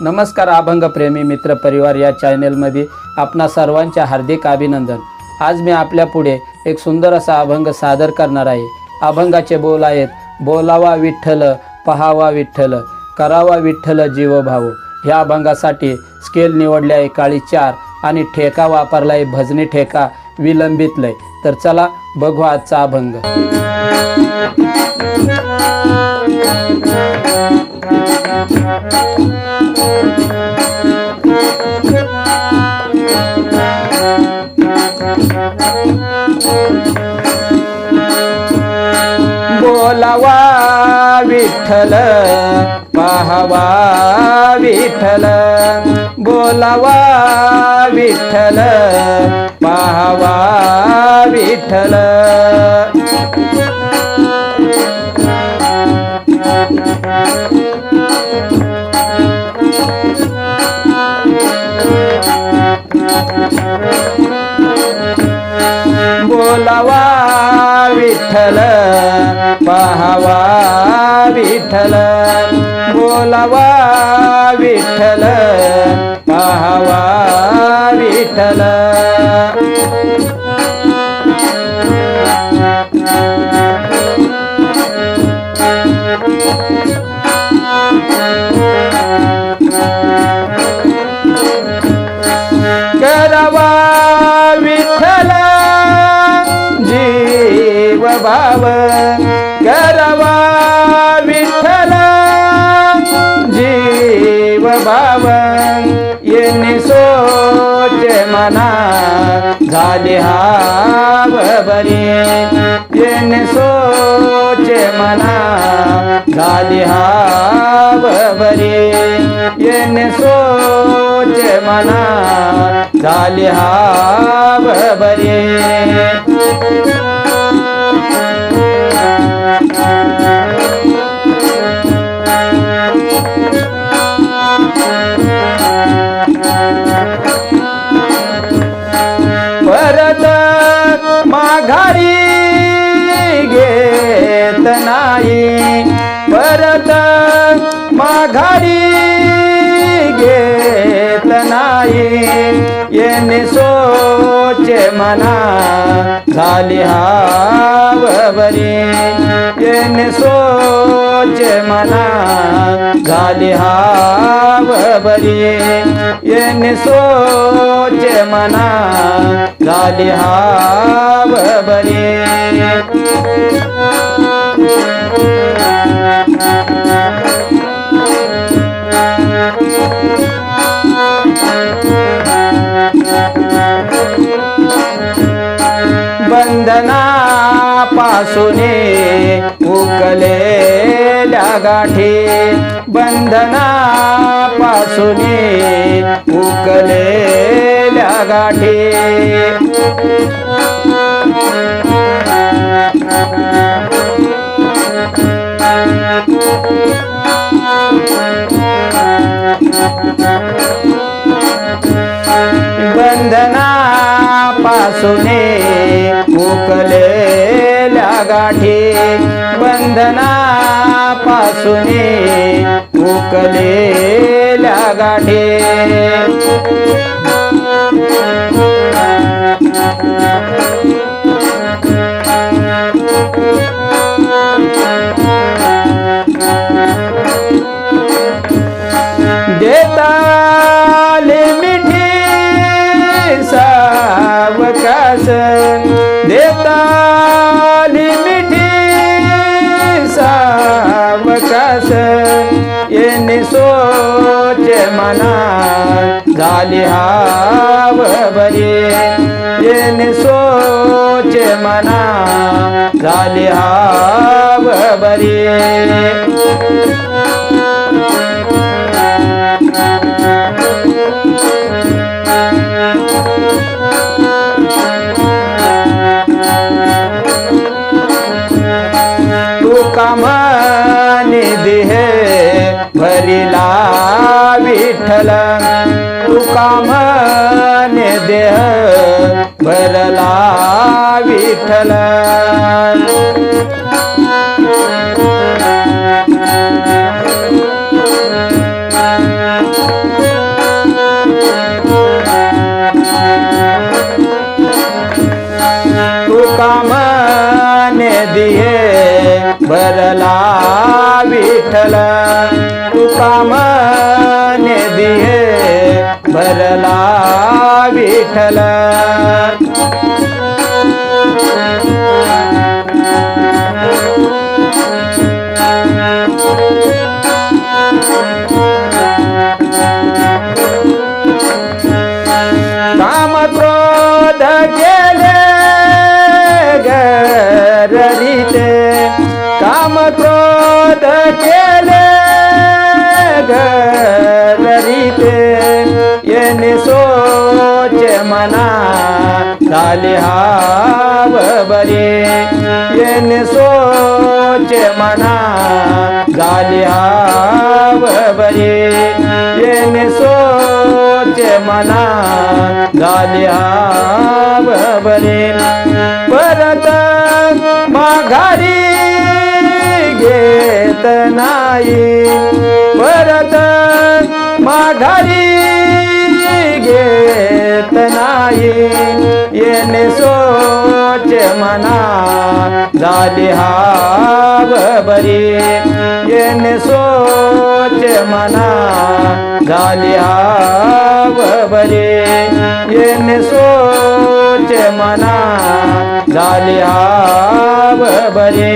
नमस्कार अभंग प्रेमी मित्र परिवार या चॅनेलमध्ये आपणा सर्वांचे हार्दिक अभिनंदन. आज मी आपल्या पुढे एक सुंदर असा अभंग सादर करणार आहे. अभंगाचे बोल आहेत बोलावा विठ्ठल पहावा विठ्ठल करावा विठ्ठल जीव भाऊ ह्या अभंगासाठी स्केल निवडले आहे काळी चार आणि ठेका वापरला आहे भजनी ठेका विलंबित लय तर चला बघू आजचा अभंग. विठ्ठल पाहावा विठ्ठल बोलावा विठ्ठल पाहावा विठ्ठल. बोलावा विठ्ठल. पाहावा विठ्ठल बोलावा विठ्ठल पाहावा विठ्ठल. करवा विठ्ठल जीव भाव करवा विठ्ठल जीव भाव येणे सोच मना झाले हाव बरी येणे सोच मना झाले हाव बरी येणे सोच मना झाले हा माघारी घेत नाही. परत माघारी नाही येणे सोचे मना झाली हावरी येणे सोचे मना झाली हावरी येणे सोचे मना झाली हावरी उकलेल्या बंधना पासूने उकलेल्या गाठी. बंधना पासूने उकलेल्या गाठी. बंधना सुने उकलेल्या गाठे. दिवस येणे सोच मना झाली हाव बरी. येणे सोच मना झाली हाव बरी. कामा विठ्ठल तुका म्हणे देह भरला विठ्ठल? तुका म्हणे दिये भरला विठ्ठल? तुका म्हणे भरला विठ्ठल काम क्रोध केले गरीते काम क्रोध केले मना झाले हाव बरे. येन सोच मना झाले हाव बरे. येन सोच मना झाले हाव बरे. परत माघारी घेत नाही. परत माघारी जाना झाल्या बरे येणे सोच मना झाल्या बरे